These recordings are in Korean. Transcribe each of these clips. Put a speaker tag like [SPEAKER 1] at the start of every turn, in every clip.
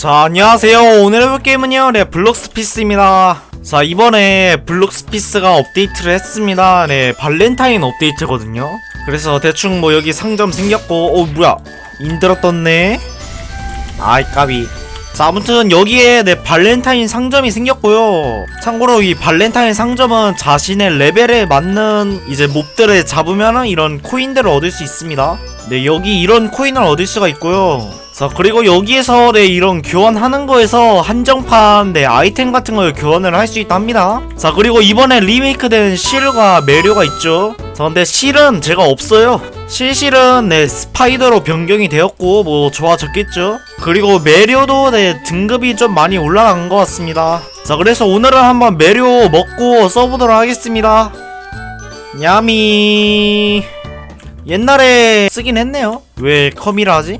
[SPEAKER 1] 자 안녕하세요. 오늘 해볼 게임은요 네 블록스피스입니다. 자 이번에 블록스피스가 업데이트를 했습니다. 네 발렌타인 업데이트거든요. 그래서 대충 뭐 여기 상점 생겼고 어 뭐야? 인드라 떴네. 아이 까비. 자 아무튼 여기에 네 발렌타인 상점이 생겼고요. 참고로 이 발렌타인 상점은 자신의 레벨에 맞는 이제 몹들을 잡으면은 이런 코인들을 얻을 수 있습니다. 네 여기 이런 코인을 얻을 수가 있고요 자 그리고 여기에서 네 이런 교환하는 거에서 한정판 네 아이템 같은 걸 교환을 할 수 있다 합니다. 자 그리고 이번에 리메이크된 실과 메료가 있죠. 자 근데 실은 제가 없어요. 실실은 네 스파이더로 변경이 되었고 뭐 좋아졌겠죠. 그리고 메료도 네 등급이 좀 많이 올라간 것 같습니다. 자 그래서 오늘은 한번 메료 먹고 써보도록 하겠습니다. 냐미 옛날에 쓰긴 했네요. 왜 컴이라 하지?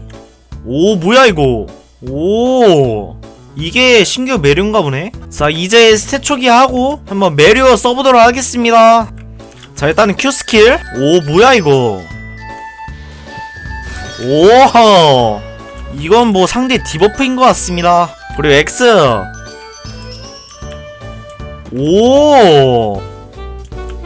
[SPEAKER 1] 오 뭐야 이거? 오 이게 신규 메류인가 보네? 자 이제 스탯 초기하고 한번 메류 써보도록 하겠습니다. 자 일단은 Q 스킬. 오 뭐야 이거? 오 이건 뭐 상대 디버프인 것 같습니다. 그리고 X. 오!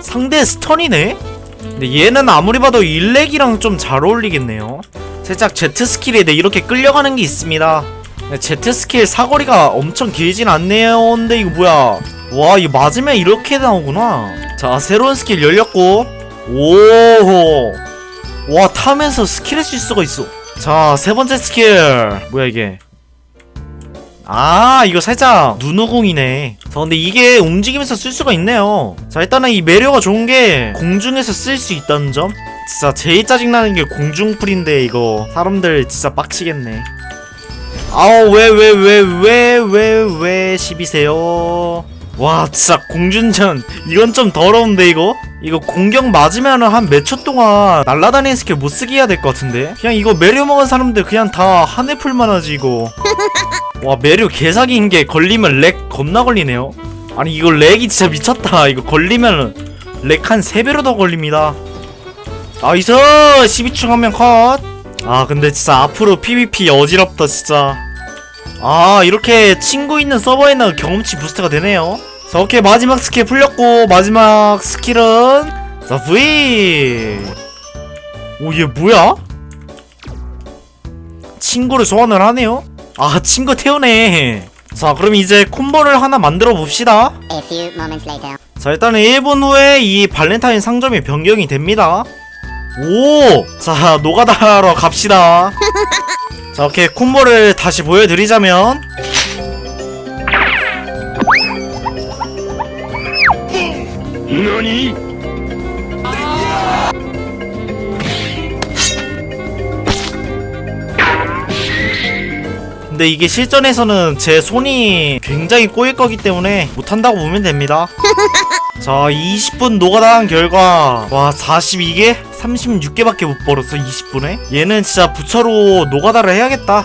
[SPEAKER 1] 상대 스턴이네? 근데 얘는 아무리 봐도 일렉이랑 좀 잘 어울리겠네요 살짝 Z 스킬에 네, 이렇게 끌려가는 게 있습니다. 네, Z 스킬 사거리가 엄청 길진 않네요. 근데 이거 뭐야? 와 이거 맞으면 이렇게 나오구나. 자 새로운 스킬 열렸고. 오와 타면서 스킬을 쓸 수가 있어. 자 세 번째 스킬. 뭐야 이게? 아 이거 살짝 눈오공이네. 자 근데 이게 움직이면서 쓸 수가 있네요. 자 일단은 이 매료가 좋은 게 공중에서 쓸 수 있다는 점 진짜 제일 짜증나는 게 공중풀인데 이거. 사람들 진짜 빡치겠네. 아우 왜 왜 왜 왜 왜왜 시비세요? 와 진짜 공준전. 이건 좀 더러운데 이거? 이거 공격 맞으면은 한몇 초 동안 날라다니는 스킬 못 쓰게 해야 될 것 같은데? 그냥 이거 매료 먹은 사람들 그냥 다 한 해 풀만 하지 이거. 와 매료 개사기인 게 걸리면 렉 겁나 걸리네요. 아니 이거 렉이 진짜 미쳤다. 이거 걸리면 렉 한 3배로 더 걸립니다 나이스 12층 한명 컷. 아 근데 진짜 앞으로 PVP 어지럽다 진짜. 아 이렇게 친구 있는 서버에는 경험치 부스트가 되네요. 자 오케이 마지막 스킬 풀렸고 마지막 스킬은 자 V. 오얘 뭐야? 친구를 소환을 하네요. 아 친구 태우네. 자 그럼 이제 콤보를 하나 만들어 봅시다. 자 일단은 1분 후에 이 발렌타인 상점이 변경이 됩니다 오! 자 노가다로 갑시다. 자 오케이. 콤보를 다시 보여드리자면. 근데 이게 실전에서는 제 손이 굉장히 꼬일 거기 때문에 못한다고 보면 됩니다 자 20분 노가다한 결과. 와 42개? 36개밖에 못 벌었어 20분에? 얘는 진짜 부처로 노가다를 해야겠다.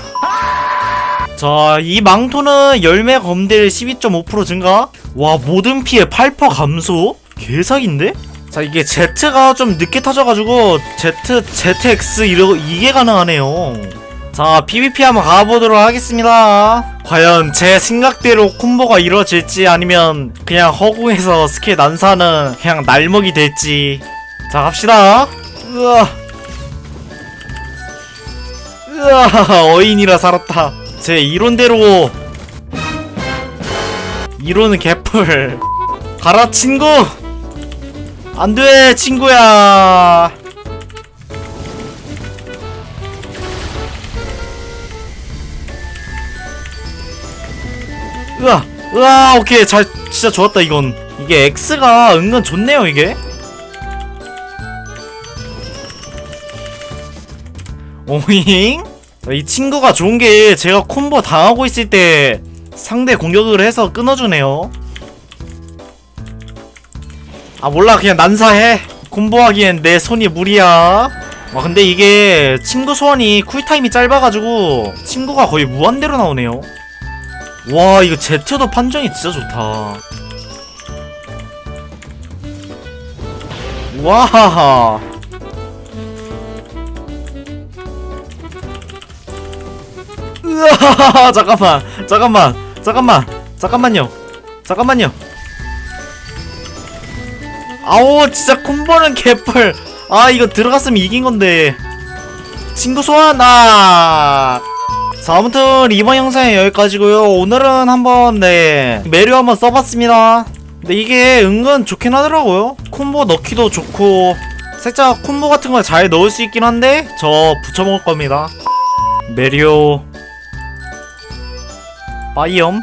[SPEAKER 1] 자 이 망토는 열매 검딜 12.5% 증가. 와 모든 피해 8% 감소? 개사기인데? 자 이게 Z가 좀 늦게 터져가지고 Z, ZX 이러, 이게 가능하네요. 자 PVP 한번 가보도록 하겠습니다 과연 제 생각대로 콤보가 이루어질지 아니면 그냥 허공에서 스킬 난사는 그냥 날먹이 될지. 자 갑시다. 으아. 으아 어인이라 살았다. 제 이론대로. 이론은 개풀 가라 친구 안돼 친구야 으아 으아 오케이. 잘 진짜 좋았다 이건. 이게 X가 은근 좋네요 이게. 오잉? 자, 이 친구가 좋은 게 제가 콤보 당하고 있을 때 상대 공격을 해서 끊어주네요. 아 몰라. 그냥 난사해. 콤보하기엔 내 손이 무리야. 와 근데 이게 친구 소환이 쿨타임이 짧아가지고 친구가 거의 무한대로 나오네요 와 이거 제트도 판정이 진짜 좋다. 와하하. 으아 잠깐만 잠깐만 잠깐만 잠깐만요 잠깐만요. 아오 진짜 콤보는 개뿔. 아 이거 들어갔으면 이긴 건데. 친구 소환 아 자, 아무튼 이번 영상은 여기까지고요. 오늘은 한번 네 메류 한번 써봤습니다. 근데 이게 은근 좋긴 하더라고요. 콤보 넣기도 좋고 살짝 콤보 같은 걸 잘 넣을 수 있긴 한데 저 붙여 먹을 겁니다. 메리오 바이엄